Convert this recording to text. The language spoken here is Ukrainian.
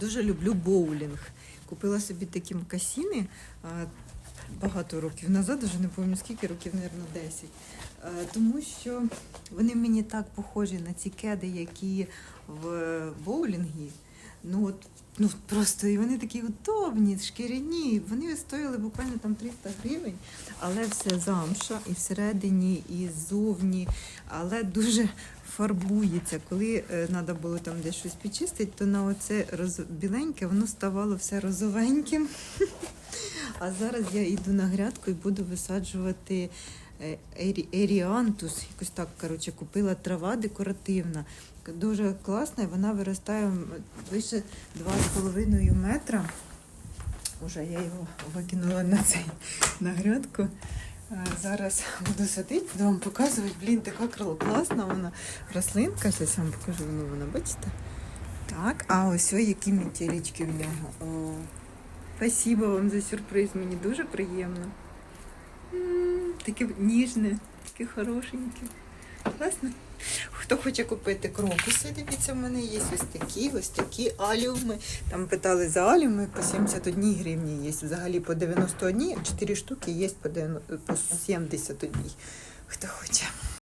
Дуже люблю боулінг. Купила собі такі макасіни багато років назад, вже не пам'ятаю скільки років, мабуть, 10. Тому що вони мені так похожі на ці кеди, які в боулінгі. Ну от ну просто і вони такі удобні, шкіряні. Вони стоїли буквально там 300 гривень, але все замша і всередині, і ззовні, але дуже фарбується. Коли треба було там десь щось підчистити, то на оце роз... біленьке воно ставало все розовеньким. А зараз я йду на грядку і буду висаджувати еріантус. Якось так, коротше, купила трава декоративна. Дуже класна, і вона виростає вище 2,5 метра. Уже я його викинула на цей на грядку. Е, Зараз буду садити, буду вам показувати. Блін, така класна вона рослинка. Зараз вам покажу, ну вона, бачите? Так, а ось ось які метелічки в нього. О, спасибо вам за сюрприз, мені дуже приємно. Таке ніжне, таке хорошеньке. Класно. Хто хоче купити крокуси, дивіться, в мене є ось такі, ось такі аліуми. Там питали за аліуми, по 71 гривні є. Взагалі по 91, 4 штуки є по 71. Хто хоче.